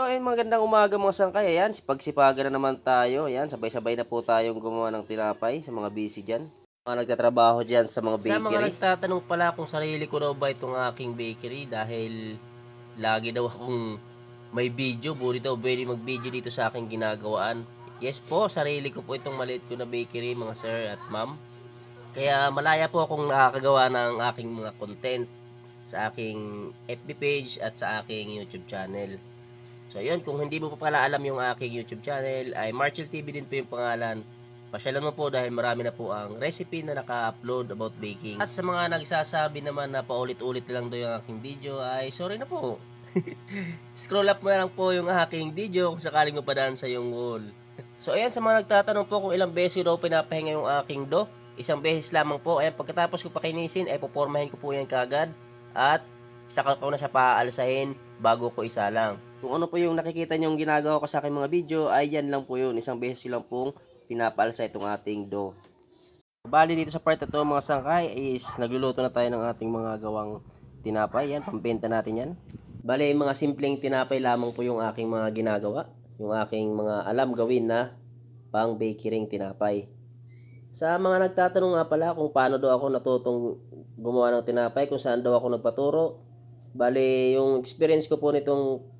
So, ayun, magandang umaga mga sangkay. Ayan, sipagsipagan na naman tayo. Ayan, sabay-sabay na po tayong gumawa ng tinapay sa mga busy dyan. Mga nagtatrabaho dyan sa mga bakery. Sa mga nagtatanong pala kung sarili ko daw ba itong aking bakery dahil lagi daw akong may video, buri daw pwede mag-video dito sa aking ginagawaan. Yes po, sarili ko po itong maliit ko na bakery mga sir at ma'am. Kaya malaya po akong nakakagawa ng aking mga content sa aking FB page at sa aking YouTube channel. So yun, kung hindi mo pa pala alam yung aking YouTube channel, ay Marchel TV din po yung pangalan. Pasyalan mo po dahil marami na po ang recipe na naka-upload about baking. At sa mga nagsasabi naman na paulit-ulit lang daw yung aking video, ay sorry na po. Scroll up mo lang po yung aking video kung sakaling mapadaan sa yung wall. So ayan, sa mga nagtatanong po kung ilang beses daw pinapahinga yung aking do, isang beses lamang po. Ayan, pagkatapos ko pakinisin, ay pupormahin ko po yan kagad. At saka ko na siya paaalsahin bago ko isalang. Kung ano po yung nakikita nyong ginagawa ko sa aking mga video, ay yan lang po yun. Isang beses lang pong pinapalsa itong ating dough. Bali dito sa part na to mga sangkay is nagluluto na tayo ng ating mga gawang tinapay. Yan, pampenta natin yan. Bali, mga simpleng tinapay lamang po yung aking mga ginagawa. Yung aking mga alam gawin na pang bakery tinapay. Sa mga nagtatanong nga pala kung paano daw ako natutong gumawa ng tinapay, kung saan daw ako nagpaturo. Bali, yung experience ko po nitong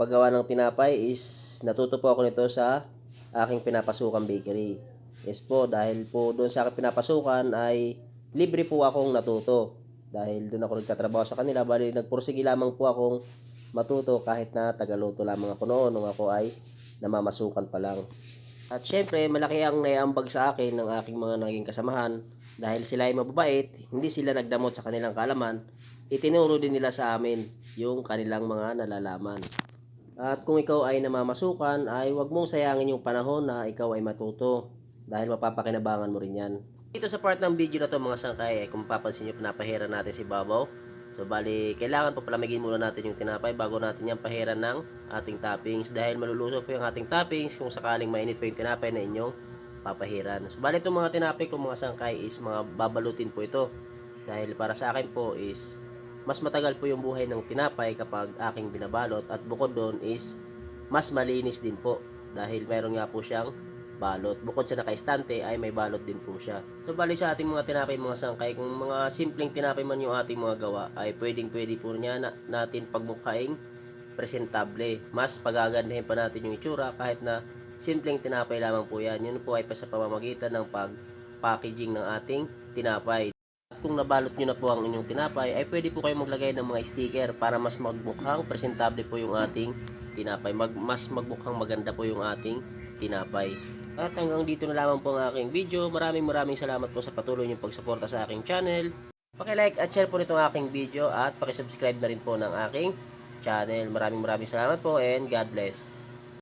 paggawa ng tinapay is natuto po ako nito sa aking pinapasukan bakery. Yes po, dahil po doon sa aking pinapasukan ay libre po akong natuto. Dahil doon ako nagtatrabaho sa kanila, bali nagpursige lamang po akong matuto kahit na tagaluto lamang ako noon nung ako ay namamasukan pa lang. At syempre, malaki ang naiambag sa akin ng aking mga naging kasamahan dahil sila ay mababait, hindi sila nagdamot sa kanilang kaalaman, itinuro din nila sa amin yung kanilang mga nalalaman. At kung ikaw ay namamasukan, ay huwag mong sayangin yung panahon na ikaw ay matuto dahil mapapakinabangan mo rin yan. Dito sa part ng video na to mga sangkay, ay kung mapapansin nyo, pinapahira natin si Babaw. So bali, kailangan pa palamigin muna natin yung tinapay bago natin yan pahiran ng ating toppings dahil maluluso po yung ating toppings kung sakaling mainit pa yung tinapay na inyong papahiran. So bali itong mga tinapay ko mga sangkay is mga babalutin po ito dahil para sa akin po is mas matagal po yung buhay ng tinapay kapag aking binabalot at bukod doon is mas malinis din po dahil meron nga po siyang balot. Bukod sa nakaistante ay may balot din po siya. So bali sa ating mga tinapay mga sangkay, kung mga simpleng tinapay man yung ating mga gawa ay pwedeng pwede po niya na, natin pagmukhaing presentable. Mas pagagandahin pa natin yung itsura kahit na simpleng tinapay lamang po yan. Yun po ay pa sa pamamagitan ng pag-packaging ng ating tinapay. Kung nabalot nyo na po ang inyong tinapay, ay pwede po kayo maglagay ng mga sticker para mas magmukhang presentable po yung ating tinapay. Mag, mas magmukhang maganda po yung ating tinapay. At hanggang dito na lamang po ang aking video. Maraming maraming salamat po sa patuloy niyong pagsuporta sa aking channel. Paki-like at share po nitong aking video at paki-subscribe na rin po ng aking channel. Maraming maraming salamat po and God bless.